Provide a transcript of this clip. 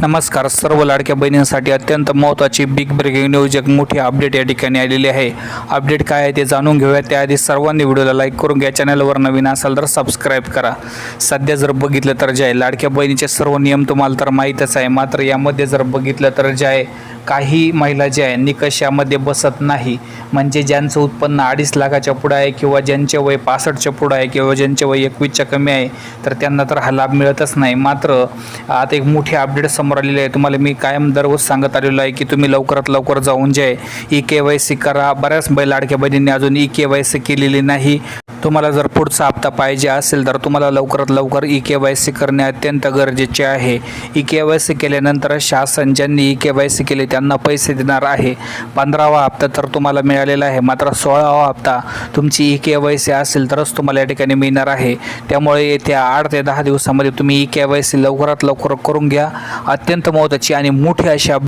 नमस्कार सर्व लाडक्या बहिणींसाठी अत्यंत महत्त्वाची बिग ब्रेकिंग न्यूज एक मोठी अपडेट या ठिकाणी आलेली आहे. अपडेट काय आहे ते जाणून घेऊया. त्याआधी सर्वांनी व्हिडिओला लाईक करून घ्या. चॅनलवर नवीन असाल तर सबस्क्राईब करा. सध्या जर बघितलं तर जे आहे लाडक्या बहिणीचे सर्व नियम तुम्हाला तर माहीतच आहे. मात्र यामध्ये जर बघितलं तर जे आहे काही महिला ज्या आहे निकषामध्ये बसत नाही. म्हणजे ज्यांचं उत्पन्न अडीच लाखाच्या पुढं आहे किंवा ज्यांचे वय पासष्टच्या पुढं आहे किंवा ज्यांचे वय एकवीसच्या कमी आहे तर त्यांना तर हा लाभ मिळतच नाही. मात्र आता एक मोठी अपडेट समोर आलेली आहे. तुम्हाला मी कायम दररोज सांगत आलेलो आहे की तुम्ही लवकरात लवकर जाऊन जे आहे ई के वाय सी करा. बऱ्याच बैल लाडक्या बहिणींनी अजून ई के वाय सी केलेली नाही. तुम्हाला जर पुढचा हप्ता पाहिजे असेल तर तुम्हाला लवकरात लवकर ई के वाय सी करणे अत्यंत गरजेचे आहे. ई के वाय सी केल्यानंतर शासन ज्यांनी ई के वाय सी केले त्यांना पैसे देणार आहे. पंधरावा हप्ता तर तुम्हाला मिळालेला आहे. मात्र सोळावा हप्ता तुमची ई के वाय सी असेल तरच तुम्हाला या ठिकाणी मिळणार आहे. त्यामुळे येत्या आठ ते दहा दिवसामध्ये तुम्ही ई के वाय सी लवकरात लवकर करून घ्या. अत्यंत महत्त्वाची आणि मोठी अशी